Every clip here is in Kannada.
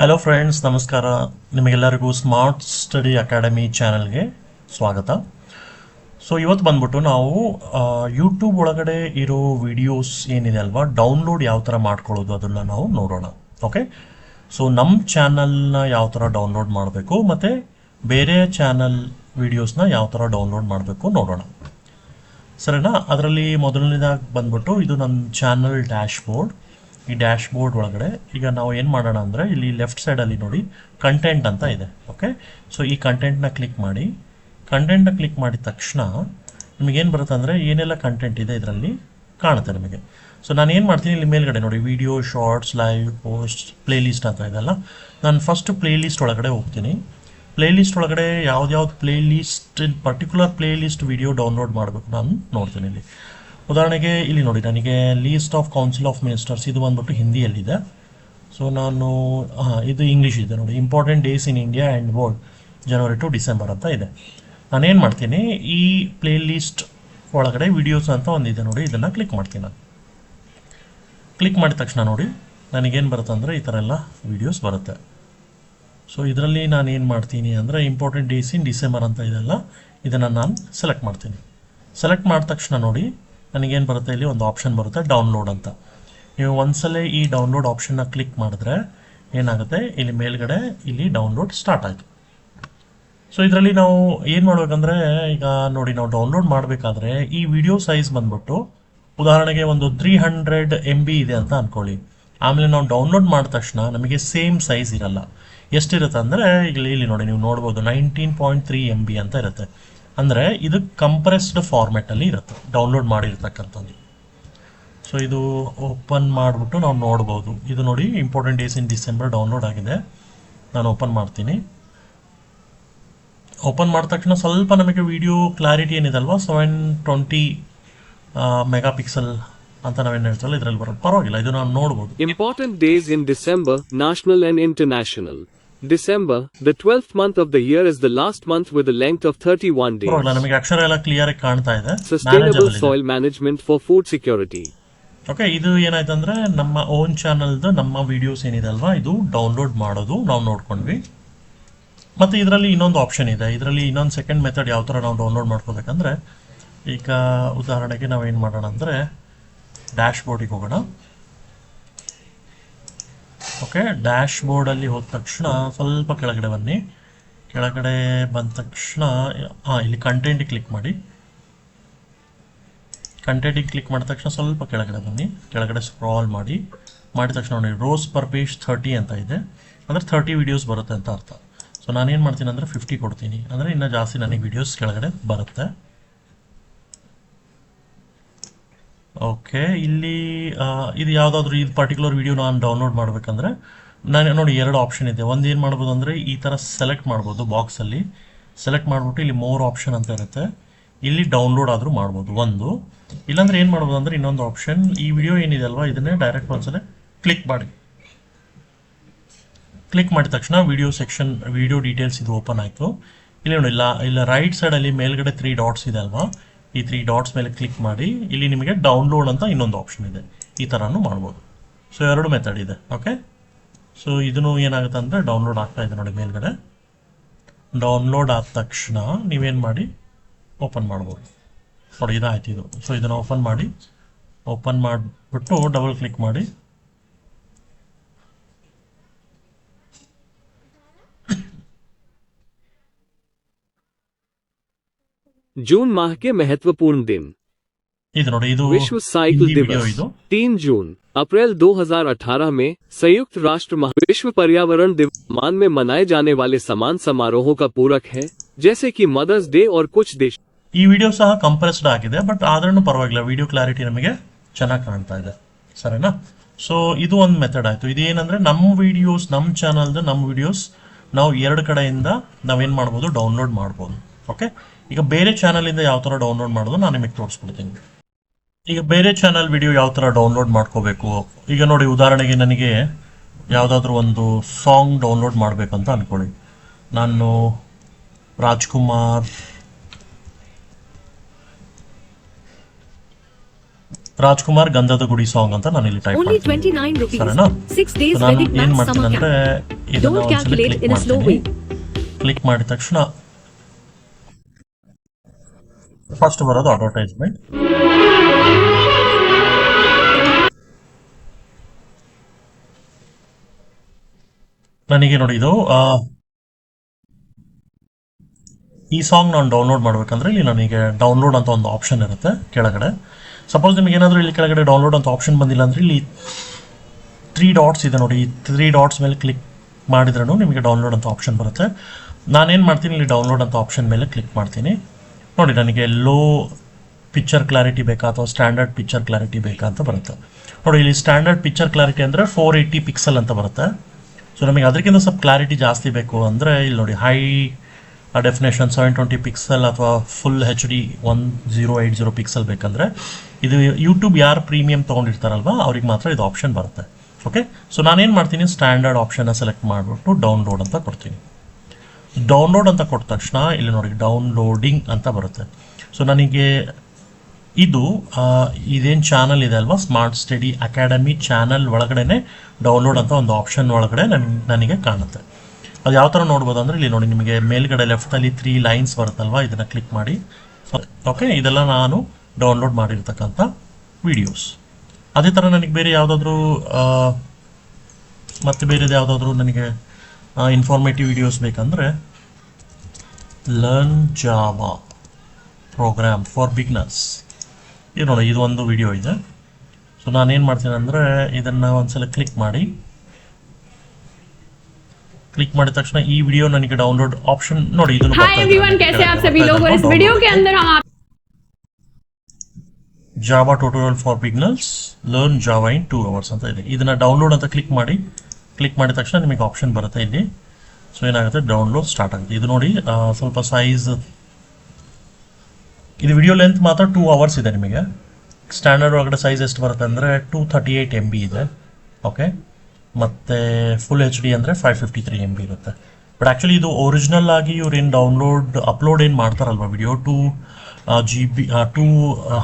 ಹಲೋ ಫ್ರೆಂಡ್ಸ್ ನಮಸ್ಕಾರ. ನಿಮಗೆಲ್ಲರಿಗೂ ಸ್ಮಾರ್ಟ್ ಸ್ಟಡಿ ಅಕಾಡೆಮಿ ಚಾನಲ್ಗೆ ಸ್ವಾಗತ. ಸೊ ಇವತ್ತು ಬಂದ್ಬಿಟ್ಟು ನಾವು ಯೂಟ್ಯೂಬ್ ಒಳಗಡೆ ಇರೋ ವಿಡಿಯೋಸ್ ಏನಿದೆ ಅಲ್ವಾ ಡೌನ್ಲೋಡ್ ಯಾವ ಥರ ಮಾಡ್ಕೊಳ್ಳೋದು ಅದನ್ನು ನಾವು ನೋಡೋಣ. ಓಕೆ ಸೊ ನಮ್ಮ ಚಾನಲ್ನ ಯಾವ ಥರ ಡೌನ್ಲೋಡ್ ಮಾಡಬೇಕು ಮತ್ತು ಬೇರೆ ಚಾನಲ್ ವಿಡಿಯೋಸ್ನ ಯಾವ ಥರ ಡೌನ್ಲೋಡ್ ಮಾಡಬೇಕು ನೋಡೋಣ. ಸರಿನಾ? ಅದರಲ್ಲಿ ಮೊದಲನೇದಾಗಿ ಬಂದ್ಬಿಟ್ಟು ಇದು ನನ್ನ ಚಾನಲ್ ಡ್ಯಾಶ್ ಬೋರ್ಡ್ ಈ ಡ್ಯಾಶ್ ಬೋರ್ಡ್ ಒಳಗಡೆ, ಈಗ ನಾವು ಏನು ಮಾಡೋಣ ಅಂದರೆ ಇಲ್ಲಿ ಲೆಫ್ಟ್ ಸೈಡಲ್ಲಿ ನೋಡಿ ಕಂಟೆಂಟ್ ಅಂತ ಇದೆ ಓಕೆ ಸೊ ಈ ಕಂಟೆಂಟ್ನ ಕ್ಲಿಕ್ ಮಾಡಿ ಕಂಟೆಂಟ್ನ ಕ್ಲಿಕ್ ಮಾಡಿದ ತಕ್ಷಣ ನಿಮಗೇನು ಬರುತ್ತೆ ಅಂದರೆ ಏನೆಲ್ಲ ಕಂಟೆಂಟ್ ಇದೆ ಇದರಲ್ಲಿ ಕಾಣುತ್ತೆ ನಿಮಗೆ. ಸೊ ನಾನು ಏನು ಮಾಡ್ತೀನಿ, ಇಲ್ಲಿ ಮೇಲ್ಗಡೆ ನೋಡಿ video shorts live post playlist ಅಂತ ಇದೆಲ್ಲ ನಾನು ಫಸ್ಟ್ ಪ್ಲೇ ಲಿಸ್ಟ್ ಒಳಗಡೆ ಹೋಗ್ತೀನಿ. ಪ್ಲೇ ಲಿಸ್ಟ್ ಒಳಗಡೆ ಯಾವ್ದು playlist particular playlist video download ಮಾಡಬೇಕು ನಾನು ನೋಡ್ತೀನಿ ಇಲ್ಲಿ. ಉದಾಹರಣೆಗೆ ಇಲ್ಲಿ ನೋಡಿ, ನನಗೆ list of council of ministers ಇದು ಬಂದ್ಬಿಟ್ಟು ಹಿಂದಿಯಲ್ಲಿದೆ. ಸೊ ನಾನು ಇದು ಇಂಗ್ಲೀಷ್ ಇದೆ ನೋಡಿ. Important days in India and world January to December ಅಂತ ಇದೆ. ನಾನೇನು ಮಾಡ್ತೀನಿ, ಈ ಪ್ಲೇ ಲಿಸ್ಟ್ ಒಳಗಡೆ ವಿಡಿಯೋಸ್ ಅಂತ ಒಂದಿದೆ ನೋಡಿ, ಇದನ್ನು ಕ್ಲಿಕ್ ಮಾಡ್ತೀನಿ ನಾನು. ಕ್ಲಿಕ್ ಮಾಡಿದ ತಕ್ಷಣ ನೋಡಿ, ನನಗೇನು ಬರುತ್ತೆ ಅಂದರೆ ಈ ಥರ ಎಲ್ಲ ವೀಡಿಯೋಸ್ ಬರುತ್ತೆ. ಸೊ ಇದರಲ್ಲಿ ನಾನು ಏನು ಮಾಡ್ತೀನಿ ಅಂದರೆ ಇಂಪಾರ್ಟೆಂಟ್ ಡೇಸ್ ಇನ್ ಡಿಸೆಂಬರ್ ಅಂತ ಇದೆಲ್ಲ, ಇದನ್ನು ನಾನು ಸೆಲೆಕ್ಟ್ ಮಾಡ್ತೀನಿ. ಸೆಲೆಕ್ಟ್ ಮಾಡಿದ ತಕ್ಷಣ ನೋಡಿ ನನಗೇನು ಬರುತ್ತೆ ಇಲ್ಲಿ? ಒಂದು ಆಪ್ಷನ್ ಬರುತ್ತೆ ಡೌನ್ಲೋಡ್ ಅಂತ. ನೀವು ಒಂದ್ಸಲ ಈ ಡೌನ್ಲೋಡ್ ಆಪ್ಷನ್ನ ಕ್ಲಿಕ್ ಮಾಡಿದ್ರೆ ಏನಾಗುತ್ತೆ? ಇಲ್ಲಿ ಮೇಲ್ಗಡೆ ಇಲ್ಲಿ ಡೌನ್ಲೋಡ್ ಸ್ಟಾರ್ಟ್ ಆಯಿತು. ಸೊ ಇದರಲ್ಲಿ ನಾವು ಏನು ಮಾಡಬೇಕಂದ್ರೆ, ಈಗ ನೋಡಿ, ನಾವು ಡೌನ್ಲೋಡ್ ಮಾಡಬೇಕಾದ್ರೆ ಈ ವಿಡಿಯೋ ಸೈಜ್ ಬಂದ್ಬಿಟ್ಟು ಉದಾಹರಣೆಗೆ ಒಂದು ತ್ರೀ ಹಂಡ್ರೆಡ್ ಎಂ ಬಿ ಇದೆ ಅಂತ ಅನ್ಕೊಳ್ಳಿ. ಆಮೇಲೆ ನಾವು ಡೌನ್ಲೋಡ್ ಮಾಡಿದ ತಕ್ಷಣ ನಮಗೆ ಸೇಮ್ ಸೈಜ್ ಇರಲ್ಲ. ಎಷ್ಟಿರುತ್ತೆ ಅಂದರೆ, ಇಲ್ಲಿ ಇಲ್ಲಿ ನೋಡಿ, ನೀವು ನೋಡ್ಬೋದು nineteen point three M B ಅಂತ ಇರುತ್ತೆ. ಅಂದರೆ ಇದು ಕಂಪ್ರೆಸ್ಡ್ ಫಾರ್ಮೆಟಲ್ಲಿ ಇರುತ್ತೆ ಡೌನ್ಲೋಡ್ ಮಾಡಿರ್ತಕ್ಕಂಥದ್ದು. ಸೊ ಇದು ಓಪನ್ ಮಾಡಿಬಿಟ್ಟು ನಾವು ನೋಡ್ಬೋದು. ಇದು ನೋಡಿ important days in December download ಆಗಿದೆ. ನಾನು ಓಪನ್ ಮಾಡ್ತೀನಿ. ಓಪನ್ ಮಾಡಿದ ತಕ್ಷಣ ಸ್ವಲ್ಪ ನಮಗೆ ವಿಡಿಯೋ ಕ್ಲಾರಿಟಿ ಏನಿದಲ್ವಾ? ಸೆವೆನ್ ಟ್ವೆಂಟಿ ಮೆಗಾ ಪಿಕ್ಸೆಲ್ ಅಂತ ನಾವೇನು ಹೇಳ್ತೀವಲ್ಲ, ಇದರಲ್ಲಿ ಬರೋದು. ಪರವಾಗಿಲ್ಲ, ಇದು ನಾವು ನೋಡ್ಬೋದು. Important days in December national and international. December, the 12th month of the year, is the last month with a length of 31 days. ನಮಗೆ ಅಕ್ಷರ ಎಲ್ಲ ಕ್ಲಿಯರ್ ಆಗಿ ಕಾಣ್ತಾ ಇದೆ. Sustainable soil management soil management for food security. Okay ಇದು ಏನಾಯ್ತು ಅಂದ್ರೆ ನಮ್ಮ ಓನ್ ಚಾನಲ್ದು ನಮ್ಮ ವಿಡಿಯೋಸ್ ಏನಿದೆ ಅಲ್ವಾ? ಇದು ಡೌನ್ಲೋಡ್ ಮಾಡೋದು ನಾವು ನೋಡ್ಕೊಂಡ್ವಿ. ಮತ್ತು ಇದರಲ್ಲಿ ಇನ್ನೊಂದು ಆಪ್ಷನ್ ಇದೆ. ಇದರಲ್ಲಿ ಇನ್ನೊಂದು ಸೆಕೆಂಡ್ ಮೆಥಡ್ ಯಾವ ಥರ ನಾವು ಡೌನ್ಲೋಡ್ ಮಾಡ್ಕೋಬೇಕಂದ್ರೆ ಈಗ ಉದಾಹರಣೆಗೆ ನಾವು ಏನು ಮಾಡೋಣ ಅಂದರೆ ಡ್ಯಾಶ್ ಬೋರ್ಡಿಗೆ ಹೋಗೋಣ. ಓಕೆ ಡ್ಯಾಶ್ ಬೋರ್ಡಲ್ಲಿ ಹೋದ ತಕ್ಷಣ ಸ್ವಲ್ಪ ಕೆಳಗಡೆ ಬನ್ನಿ. ಕೆಳಗಡೆ ಬಂದ ತಕ್ಷಣ ಹಾಂ ಇಲ್ಲಿ ಕಂಟೆಂಟ್ ಕ್ಲಿಕ್ ಮಾಡಿ. ಕಂಟೆಂಟಿಗೆ ಕ್ಲಿಕ್ ಮಾಡಿದ ತಕ್ಷಣ ಸ್ವಲ್ಪ ಕೆಳಗಡೆ ಬನ್ನಿ. ಕೆಳಗಡೆ ಸ್ಕ್ರಾಲ್ ಮಾಡಿ. ಮಾಡಿದ ತಕ್ಷಣ ನೋಡಿ ರೋಸ್ ಪರ್ ಪೇಜ್ ಥರ್ಟಿ ಅಂತ ಇದೆ. ಅಂದರೆ ಥರ್ಟಿ ವಿಡಿಯೋಸ್ ಬರುತ್ತೆ ಅಂತ ಅರ್ಥ. ಸೊ ನಾನೇನು ಮಾಡ್ತೀನಿ ಅಂದರೆ ಫಿಫ್ಟಿ ಕೊಡ್ತೀನಿ. ಅಂದರೆ ಇನ್ನೂ ಜಾಸ್ತಿ ನನಗೆ ವಿಡಿಯೋಸ್ ಕೆಳಗಡೆ ಬರುತ್ತೆ. ಓಕೆ, ಇಲ್ಲಿ ಇದು ಯಾವುದಾದ್ರೂ ಇದು ಪರ್ಟಿಕ್ಯುಲರ್ ವಿಡಿಯೋ ನಾನು ಡೌನ್ಲೋಡ್ ಮಾಡಬೇಕಂದ್ರೆ, ನಾನು ನೋಡಿ ಎರಡು ಆಪ್ಷನ್ ಇದೆ. ಒಂದು ಏನು ಮಾಡ್ಬೋದು ಅಂದರೆ, ಈ ಥರ ಸೆಲೆಕ್ಟ್ ಮಾಡ್ಬೋದು ಬಾಕ್ಸಲ್ಲಿ ಸೆಲೆಕ್ಟ್ ಮಾಡಿಬಿಟ್ಟು ಇಲ್ಲಿ ಮೋರ್ ಆಪ್ಷನ್ ಅಂತ ಇರುತ್ತೆ. ಇಲ್ಲಿ ಡೌನ್ಲೋಡ್ ಆದರೂ ಮಾಡ್ಬೋದು, ಒಂದು. ಇಲ್ಲಾಂದ್ರೆ ಏನು ಮಾಡ್ಬೋದು ಅಂದರೆ, ಇನ್ನೊಂದು ಆಪ್ಷನ್ ಈ ವಿಡಿಯೋ ಏನಿದೆ ಅಲ್ವಾ, ಇದನ್ನೇ ಡೈರೆಕ್ಟ್ ಒಂದ್ಸಲ ಕ್ಲಿಕ್ ಮಾಡಿ. ಕ್ಲಿಕ್ ಮಾಡಿದ ತಕ್ಷಣ ವಿಡಿಯೋ ಸೆಕ್ಷನ್ ವಿಡಿಯೋ ಡೀಟೇಲ್ಸ್ ಇದು ಓಪನ್ ಆಯಿತು. ಇಲ್ಲಿ ನೋಡಿ ಇಲ್ಲ ಇಲ್ಲ ರೈಟ್ ಸೈಡಲ್ಲಿ ಮೇಲ್ಗಡೆ ತ್ರೀ ಡಾಟ್ಸ್ ಇದೆ ಅಲ್ವಾ ಈ ತ್ರೀ ಡಾಟ್ಸ್ ಮೇಲೆ ಕ್ಲಿಕ್ ಮಾಡಿ, ಇಲ್ಲಿ ನಿಮಗೆ ಡೌನ್ಲೋಡ್ ಅಂತ ಇನ್ನೊಂದು ಆಪ್ಷನ್ ಇದೆ. ಈ ಥರನೂ ಮಾಡ್ಬೋದು. ಸೊ ಎರಡು ಮೆಥಡ್ ಇದೆ ಓಕೆ ಸೊ ಇದನ್ನು ಏನಾಗುತ್ತೆ ಅಂದರೆ ಡೌನ್ಲೋಡ್ ಆಗ್ತಾ ಇದೆ ನೋಡಿ ಮೇಲ್ಗಡೆ. ಡೌನ್ಲೋಡ್ ಆದ ತಕ್ಷಣ ನೀವೇನು ಮಾಡಿ ಓಪನ್ ಮಾಡ್ಬೋದು. ನೋಡಿ, ಇದಾಯ್ತು ಇದು. ಸೊ ಇದನ್ನು ಓಪನ್ ಮಾಡಿ ಓಪನ್ ಮಾಡಿಬಿಟ್ಟು ಡಬಲ್ ಕ್ಲಿಕ್ ಮಾಡಿ जून माह के महत्वपूर्ण दिन ಇದು ನೋಡಿ ಇದು विश्व साइकिल ಹಿಂದಿ ವಿಡಿಯೋ दिवस ಇದು 3 जून अप्रैल 2018 में संयुक्त राष्ट्र महा विश्व पर्यावरण दिवस मान में मनाए जाने वाले समान समारोहों का पूरक है जैसे कि मदर्स डे और कुछ देश ಈ ವಿಡಿಯೋ ಸಹ ಕಂಪ್ರೆಸ್ಡ್ ಆಗಿದೆ ಬಟ್ ಆದ್ರೂ ಪರವಾಗಿಲ್ಲ ವಿಡಿಯೋ ಕ್ಲಾರಿಟಿ ನಮಗೆ ಚೆನ್ನಾಗಿ ಕಾಣ್ತಾ ಇದೆ ಸರಿನಾ ಸೊ ಇದು ಒಂದು ಮೆಥಡ್ ಆಯಿತು ಇದೇನಂದ್ರೆ ನಮ್ಮ ವಿಡಿಯೋಸ್ ನಮ್ಮ ಚಾನಲ್ದು ನಮ್ಮ ವಿಡಿಯೋಸ್ ನಾವು ಎರಡು ಕಡೆಯಿಂದ ನಾವೇನು ಮಾಡ್ಬೋದು ಡೌನ್ಲೋಡ್ ಮಾಡ್ಬೋದು ಓಕೆ ಈಗ ಬೇರೆ ಚಾನಲಿಂದ ಯಾವ ಥರ ಡೌನ್ಲೋಡ್ ಮಾಡೋದು ನಾನು ನಿಮಗೆ ತೋರಿಸ್ಬಿಡ್ತೀನಿ. ಈಗ ಬೇರೆ ಚಾನಲ್ ವಿಡಿಯೋ ಯಾವ ಥರ ಡೌನ್ಲೋಡ್ ಮಾಡ್ಕೋಬೇಕು? ಈಗ ನೋಡಿ ಉದಾಹರಣೆಗೆ ನನಗೆ ಯಾವುದಾದ್ರೂ ಒಂದು ಸಾಂಗ್ ಡೌನ್ಲೋಡ್ ಮಾಡಬೇಕಂತ ಅನ್ಕೊಳ್ಳಿ. ನಾನು ರಾಜ್ಕುಮಾರ್ ರಾಜ್ಕುಮಾರ್ ಗಂಧದ ಗುಡಿ ಸಾಂಗ್ ಅಂತ ನಾನು ಇಲ್ಲಿ ಟೈಪ್ ಮಾಡ್ತೀನಿ. 29 rupees. ಸರಿನಾ? Six days ನಾನು Vedic ಏನ್ ಮಾಡ್ತೀನಿ ಅಂದ್ರೆ ಇದನ್ನ ಮಾಡ್ತೀನಿ. ಕ್ಲಿಕ್ ಮಾಡಿದ ತಕ್ಷಣ ಫಸ್ಟ್ ಬರೋದು ಅಡ್ವರ್ಟೈಸ್ಮೆಂಟ್ ನನಗೆ ನೋಡಿ ಇದು ಈ ಸಾಂಗ್ ನಾನು ಡೌನ್ಲೋಡ್ ಮಾಡಬೇಕಂದ್ರೆ ಇಲ್ಲಿ ನನಗೆ ಡೌನ್ಲೋಡ್ ಅಂತ ಒಂದು ಆಪ್ಷನ್ ಇರುತ್ತೆ ಕೆಳಗಡೆ. ಸಪೋಸ್ ನಿಮಗೆ ಏನಾದರೂ ಇಲ್ಲಿ ಕೆಳಗಡೆ ಡೌನ್ಲೋಡ್ ಅಂತ ಆಪ್ಷನ್ ಬಂದಿಲ್ಲ ಅಂದ್ರೆ ಇಲ್ಲಿ ತ್ರೀ ಡಾಟ್ಸ್ ಇದೆ ನೋಡಿ. ಈ ತ್ರೀ ಡಾಟ್ಸ್ ಮೇಲೆ ಕ್ಲಿಕ್ ಮಾಡಿದ್ರೂ ನಿಮಗೆ ಡೌನ್ಲೋಡ್ ಅಂತ ಆಪ್ಷನ್ ಬರುತ್ತೆ. ನಾನೇನು ಮಾಡ್ತೀನಿ? ಇಲ್ಲಿ ಡೌನ್ಲೋಡ್ ಅಂತ ಆಪ್ಷನ್ ಮೇಲೆ ಕ್ಲಿಕ್ ಮಾಡ್ತೀನಿ. ನೋಡಿ, ನನಗೆ ಲೋ ಪಿಕ್ಚರ್ ಕ್ಲಾರಿಟಿ ಬೇಕಾ ಅಥವಾ ಸ್ಟ್ಯಾಂಡರ್ಡ್ ಪಿಕ್ಚರ್ ಕ್ಲಾರಿಟಿ ಬೇಕಾ ಅಂತ ಬರುತ್ತೆ. ನೋಡಿ, ಇಲ್ಲಿ ಸ್ಟ್ಯಾಂಡರ್ಡ್ ಪಿಕ್ಚರ್ ಕ್ಲಾರಿಟಿ ಅಂದರೆ ಫೋರ್ ಏಯ್ಟಿ ಪಿಕ್ಸೆಲ್ ಅಂತ ಬರುತ್ತೆ. ಸೊ ನಮಗೆ ಅದಕ್ಕಿಂತ ಸ್ವಲ್ಪ ಕ್ಲಾರಿಟಿ ಜಾಸ್ತಿ ಬೇಕು ಅಂದರೆ ಇಲ್ಲಿ ನೋಡಿ high definition seven twenty pixel ಅಥವಾ full H D one zero eight zero pixel ಬೇಕಂದರೆ ಇದು ಯೂಟ್ಯೂಬ್ ಯಾರು ಪ್ರೀಮಿಯಂ ತೊಗೊಂಡಿರ್ತಾರಲ್ವ, ಅವ್ರಿಗೆ ಮಾತ್ರ ಇದು ಆಪ್ಷನ್ ಬರುತ್ತೆ. ಓಕೆ ಸೊ ನಾನೇನು ಮಾಡ್ತೀನಿ ಸ್ಟ್ಯಾಂಡರ್ಡ್ ಆಪ್ಷನ್ನ ಸೆಲೆಕ್ಟ್ ಮಾಡಿಬಿಟ್ಟು ಡೌನ್ಲೋಡ್ ಅಂತ ಕೊಡ್ತೀನಿ. ಡೌನ್ಲೋಡ್ ಅಂತ ಕೊಟ್ಟ ತಕ್ಷಣ ಇಲ್ಲಿ ನೋಡಿ ಡೌನ್ಲೋಡಿಂಗ್ ಅಂತ ಬರುತ್ತೆ. ಸೊ ನನಗೆ ಇದು ಇದೇನು ಚಾನಲ್ ಇದೆ ಅಲ್ವಾ? ಸ್ಮಾರ್ಟ್ ಸ್ಟಡಿ ಅಕಾಡೆಮಿ ಚಾನಲ್ ಒಳಗಡೆ ಡೌನ್ಲೋಡ್ ಅಂತ ಒಂದು ಆಪ್ಷನ್ ಒಳಗಡೆ ನನ್, ನನಗೆ ಕಾಣುತ್ತೆ. ಅದು ಯಾವ ಥರ ನೋಡ್ಬೋದು ಅಂದರೆ, ಇಲ್ಲಿ ನೋಡಿ ನಿಮಗೆ ಮೇಲ್ಗಡೆ ಲೆಫ್ಟಲ್ಲಿ ತ್ರೀ ಲೈನ್ಸ್ ಬರುತ್ತಲ್ವಾ? ಇದನ್ನು ಕ್ಲಿಕ್ ಮಾಡಿ. ಓಕೆ ಇದೆಲ್ಲ ನಾನು ಡೌನ್ಲೋಡ್ ಮಾಡಿರ್ತಕ್ಕಂಥ ವಿಡಿಯೋಸ್ ಅದೇ ಥರ ನನಗೆ ಬೇರೆ ಯಾವುದಾದ್ರೂ ಮತ್ತು ಬೇರೆದು ಯಾವುದಾದ್ರೂ ನನಗೆ ಇನ್ಫಾರ್ಮೇಟಿವ್ ವಿಡಿಯೋಸ್ ಬೇಕಂದರೆ learn Java program for beginners ಇದು ನೋಡಿ ಇದು ಒಂದು ವಿಡಿಯೋ ಇದೆ ಸೊ ನಾನೇನು ಮಾಡ್ತೀನಿ ಅಂದರೆ ಇದನ್ನು ಒಂದ್ಸಲ ಕ್ಲಿಕ್ ಮಾಡಿ ಕ್ಲಿಕ್ ಮಾಡಿದ ತಕ್ಷಣ ಈ ವಿಡಿಯೋ ನನಗೆ ಡೌನ್ಲೋಡ್ ಆಪ್ಷನ್ ನೋಡಿ ಇದನ್ನು हाय एवरीवन कैसे हैं आप सभी लोग और इस वीडियो के अंदर हम आप Java tutorial for beginners learn Java in two hours ಅಂತ ಇದೆ ಇದನ್ನ ಡೌನ್ಲೋಡ್ ಅಂತ ಕ್ಲಿಕ್ ಮಾಡಿ ಕ್ಲಿಕ್ ಮಾಡಿದ ತಕ್ಷಣ ನಿಮಗೆ ಆಪ್ಷನ್ ಬರುತ್ತೆ ಇಲ್ಲಿ. ಸೊ ಏನಾಗುತ್ತೆ? ಡೌನ್ಲೋಡ್ ಸ್ಟಾರ್ಟ್ ಆಗುತ್ತೆ. ಇದು ನೋಡಿ ಸ್ವಲ್ಪ ಸೈಜ್ ಇದು ವಿಡಿಯೋ ಲೆಂತ್ ಮಾತ್ರ ಟೂ ಅವರ್ಸ್ ಇದೆ ನಿಮಗೆ. ಸ್ಟ್ಯಾಂಡರ್ಡ್ ಒಳಗಡೆ ಸೈಜ್ ಎಷ್ಟು ಬರುತ್ತೆ ಅಂದರೆ two thirty eight M B ಇದೆ. ಓಕೆ ಮತ್ತು ಫುಲ್ ಎಚ್ ಡಿ ಅಂದರೆ five fifty three M B ಇರುತ್ತೆ. ಬಟ್ ಆ್ಯಕ್ಚುಲಿ ಇದು ಒರಿಜಿನಲ್ ಆಗಿ ಇವ್ರು ಏನು ಡೌನ್ಲೋಡ್ ಅಪ್ಲೋಡ್ ಏನು ಮಾಡ್ತಾರಲ್ವ video two G B two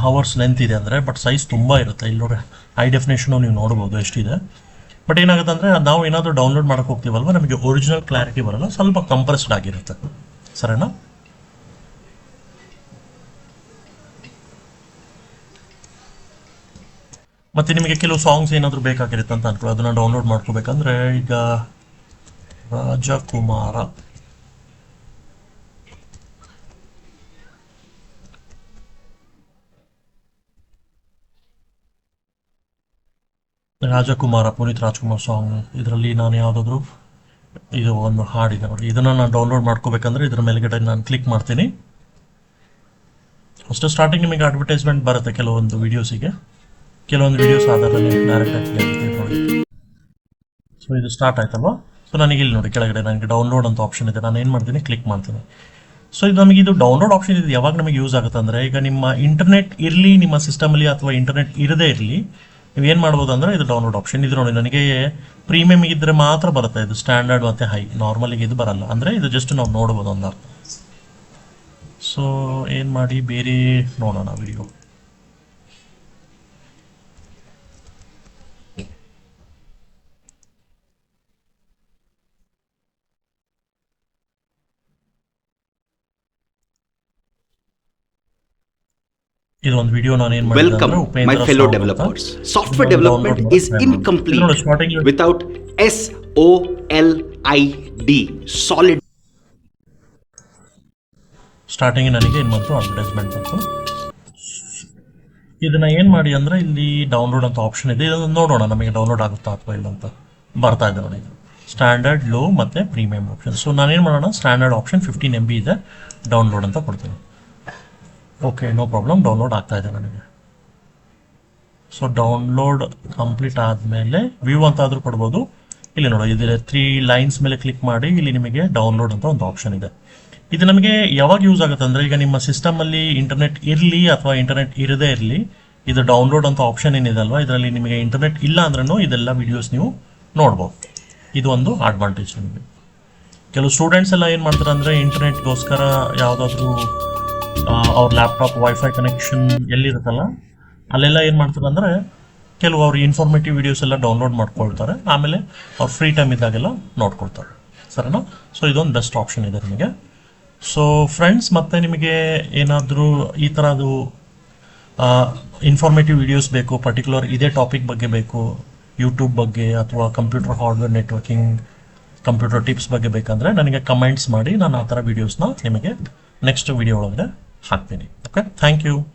hours length ಇದೆ ಅಂದರೆ ಬಟ್ ಸೈಜ್ ತುಂಬ ಇರುತ್ತೆ. ಇಲ್ಲಿ ನೋಡಿ ಹೈ ಡೆಫಿನೇಷನು ನೀವು ನೋಡ್ಬೋದು ಎಷ್ಟಿದೆ. ಬಟ್ ಏನಾಗುತ್ತೆ ಅಂದರೆ ನಾವು ಏನಾದರೂ ಡೌನ್ಲೋಡ್ ಮಾಡಕ್ಕೆ ಹೋಗ್ತೀವಲ್ವ? ನಮಗೆ ಒರಿಜಿನಲ್ ಕ್ಲಾರಿಟಿ ಬರಲ್ಲ. ಸ್ವಲ್ಪ ಕಂಪ್ರೆಸ್ಡ್ ಆಗಿರುತ್ತೆ. ಸರಿನಾ? ಮತ್ತೆ ನಿಮಗೆ ಕೆಲವು ಸಾಂಗ್ಸ್ ಏನಾದರೂ ಬೇಕಾಗಿರುತ್ತೆ ಅಂತ ಅನ್ಕೊಳ್ಳಿ. ಅದನ್ನ ಡೌನ್ಲೋಡ್ ಮಾಡ್ಕೋಬೇಕಂದ್ರೆ ಈಗ ರಾಜಕುಮಾರ. ರಾಜಕುಮಾರ, ಪುನೀತ್ ರಾಜ್ಕುಮಾರ್ ಸಾಂಗ್ ಇದರಲ್ಲಿ ನಾನು ಯಾವುದಾದ್ರೂ? ಇದು ಒಂದು ಹಾಡಿದೆ ನೋಡಿ. ಇದನ್ನು ನಾನು ಡೌನ್ಲೋಡ್ ಮಾಡ್ಕೋಬೇಕಂದ್ರೆ ಇದ್ರ ಮೇಲ್ಗಡೆ ನಾನು ಕ್ಲಿಕ್ ಮಾಡ್ತೀನಿ. ಫಸ್ಟ್ ಸ್ಟಾರ್ಟಿಂಗ್ ನಿಮಗೆ ಅಡ್ವರ್ಟೈಸ್ಮೆಂಟ್ ಬರುತ್ತೆ ಕೆಲವೊಂದು ವಿಡಿಯೋಸಿಗೆ ಕೆಲವೊಂದು ವಿಡಿಯೋಸ್ ಆಧಾರದಲ್ಲಿ ಡೈರೆಕ್ಟ್ ಆಗಿ ಕೇಳ್ತೀವಿ ನೋಡಿ. ಸೊ ಇದು ಸ್ಟಾರ್ಟ್ ಆಯ್ತಲ್ವಾ? ಸೊ ನನಗೆ ಇಲ್ಲಿ ನೋಡಿ, ಕೆಳಗಡೆ ನನಗೆ ಡೌನ್ಲೋಡ್ ಅಂತ ಆಪ್ಷನ್ ಇದೆ. ನಾನು ಏನು ಮಾಡ್ತೀನಿ? ಕ್ಲಿಕ್ ಮಾಡ್ತೀನಿ. ಸೊ ಇದು ನಮಗೆ ಇದು ಡೌನ್ಲೋಡ್ ಆಪ್ಷನ್ ಇದು. ಯಾವಾಗ ನಮಗೆ ಯೂಸ್ ಆಗುತ್ತೆ ಅಂದರೆ, ಈಗ ನಿಮ್ಮ ಇಂಟರ್ನೆಟ್ ಇರಲಿ, ನಿಮ್ಮ ಸಿಸ್ಟಮಲ್ಲಿ ಅಥವಾ ಇಂಟರ್ನೆಟ್ ಇರದೇ ಇರಲಿ ನೀವು ಏನು ಮಾಡ್ಬೋದು ಅಂದರೆ ಇದು ಡೌನ್ಲೋಡ್ ಆಪ್ಷನ್ ಇದು ನೋಡಿ, ನನಗೆ ಪ್ರೀಮಿಯಮ್ ಇದ್ದರೆ ಮಾತ್ರ ಬರುತ್ತೆ. ಇದು ಸ್ಟ್ಯಾಂಡರ್ಡ್ ಮತ್ತು ಹೈ ನಾರ್ಮಲಿಗೆ ಇದು ಬರಲ್ಲ. ಅಂದರೆ ಇದು ಜಸ್ಟ್ ನಾವು ನೋಡ್ಬೋದು ಒಂದು ಅರ್ಥ. ಸೊ ಏನು ಮಾಡಿ? ಬೇರೆ ನೋಡೋಣ ವಿಡಿಯೋ ಇದು ಒಂದು ವಿಡಿಯೋ ನಾನು ಏನು ಮಾಡಿದೆ Welcome, ಅಂದ್ರೆ ಉಪೇಂದ್ರ my fellow ಸಾವಂತ್ ಅಂತ. developers. Software ಇದನ್ನ ವಿಡಿಯೋ ನಾನು ಏನು welcome my fellow developers software development is incomplete without S O L I D solid. Starting ನನಗೆ ಏನು ಬಂತು ಅಡ್ವರ್ಟೈಸ್ಮೆಂಟ್ ಬಂತು. ಇದನ್ನ ಏನು ಮಾಡಿ ಅಂದರೆ ಇಲ್ಲಿ ಡೌನ್ಲೋಡ್ ಅಂತ ಆಪ್ಷನ್ ಇದೆ. ಇದನ್ನು ನೋಡೋಣ ನಮಗೆ ಡೌನ್ಲೋಡ್ ಆಗುತ್ತಾ ಅಥವಾ ಇಲ್ಲ ಅಂತ ಬರ್ತಾ ಇದೆ ನೋಡಿ. ಸ್ಟ್ಯಾಂಡರ್ಡ್ ಲೋ ಮತ್ತು ಪ್ರೀಮಿಯಂ ಆಪ್ಷನ್ ಸೊ ನಾನೇನು ಮಾಡೋಣ standard option fifteen M B ಇದೆ ಡೌನ್ಲೋಡ್ ಅಂತ ಕೊಡ್ತೀನಿ. ಓಕೆ ನೋ ಪ್ರಾಬ್ಲಮ್ ಡೌನ್ಲೋಡ್ ಆಗ್ತಾ ಇದೆ ನನಗೆ ಸೊ ಡೌನ್ಲೋಡ್ ಕಂಪ್ಲೀಟ್ ಆದಮೇಲೆ ವ್ಯೂ ಅಂತ ಆದರೂ ಕೊಡ್ಬೋದು. ಇಲ್ಲಿ ನೋಡಿ ಇಲ್ಲಿ ತ್ರೀ ಲೈನ್ಸ್ ಮೇಲೆ ಕ್ಲಿಕ್ ಮಾಡಿ ಇಲ್ಲಿ ನಿಮಗೆ ಡೌನ್ಲೋಡ್ ಅಂತ ಒಂದು ಆಪ್ಷನ್ ಇದೆ. ಇದು ನಮಗೆ ಯಾವಾಗ ಯೂಸ್ ಆಗುತ್ತೆ ಅಂದರೆ ಈಗ ನಿಮ್ಮ ಸಿಸ್ಟಮಲ್ಲಿ ಇಂಟರ್ನೆಟ್ ಇರಲಿ ಅಥವಾ ಇಂಟರ್ನೆಟ್ ಇರದೇ ಇರಲಿ, ಇದು ಡೌನ್ಲೋಡ್ ಅಂತ ಆಪ್ಷನ್ ಏನಿದೆ ಅಲ್ವಾ? ಇದರಲ್ಲಿ ನಿಮಗೆ ಇಂಟರ್ನೆಟ್ ಇಲ್ಲ ಅಂದ್ರೂ ಇದೆಲ್ಲ ವಿಡಿಯೋಸ್ ನೀವು ನೋಡ್ಬೋದು. ಇದು ಒಂದು ಅಡ್ವಾಂಟೇಜ್ ನಿಮಗೆ. ಕೆಲವು ಸ್ಟೂಡೆಂಟ್ಸ್ ಎಲ್ಲ ಏನು ಮಾಡ್ತಾರೆ ಅಂದರೆ ಇಂಟರ್ನೆಟ್ಗೋಸ್ಕರ ಯಾವುದಾದ್ರೂ ಅವ್ರ ಲ್ಯಾಪ್ಟಾಪ್ ವೈಫೈ ಕನೆಕ್ಷನ್ ಎಲ್ಲಿರುತ್ತಲ್ಲ, ಅಲ್ಲೆಲ್ಲ ಏನು ಮಾಡ್ತಾರೆ ಅಂದರೆ ಕೆಲವು ಅವ್ರ ಇನ್ಫಾರ್ಮೇಟಿವ್ ವಿಡಿಯೋಸ್ ಎಲ್ಲ ಡೌನ್ಲೋಡ್ ಮಾಡ್ಕೊಳ್ತಾರೆ. ಆಮೇಲೆ ಅವ್ರು ಫ್ರೀ ಟೈಮ್ ಇದ್ದಾಗೆಲ್ಲ ನೋಡ್ಕೊಳ್ತಾರೆ. ಸರಿನಾ? ಸೊ ಇದೊಂದು ಬೆಸ್ಟ್ ಆಪ್ಷನ್ ಇದೆ ನಿಮಗೆ. ಸೊ ಫ್ರೆಂಡ್ಸ್ ಮತ್ತೆ ನಿಮಗೆ ಏನಾದರೂ ಈ ಥರದ್ದು ಇನ್ಫಾರ್ಮೇಟಿವ್ ವೀಡಿಯೋಸ್ ಬೇಕು ಪರ್ಟಿಕ್ಯುಲರ್ ಇದೇ ಟಾಪಿಕ್ ಬಗ್ಗೆ ಬೇಕು ಯೂಟ್ಯೂಬ್ ಬಗ್ಗೆ ಅಥವಾ computer hardware networking computer tips ಬಗ್ಗೆ ಬೇಕಂದರೆ ನನಗೆ ಕಮೆಂಟ್ಸ್ ಮಾಡಿ, ನಾನು ಆ ಥರ ವೀಡಿಯೋಸ್ನ ನಿಮಗೆ ನೆಕ್ಸ್ಟ್ ವೀಡಿಯೋ ಒಳಗಡೆ Okay, thank you.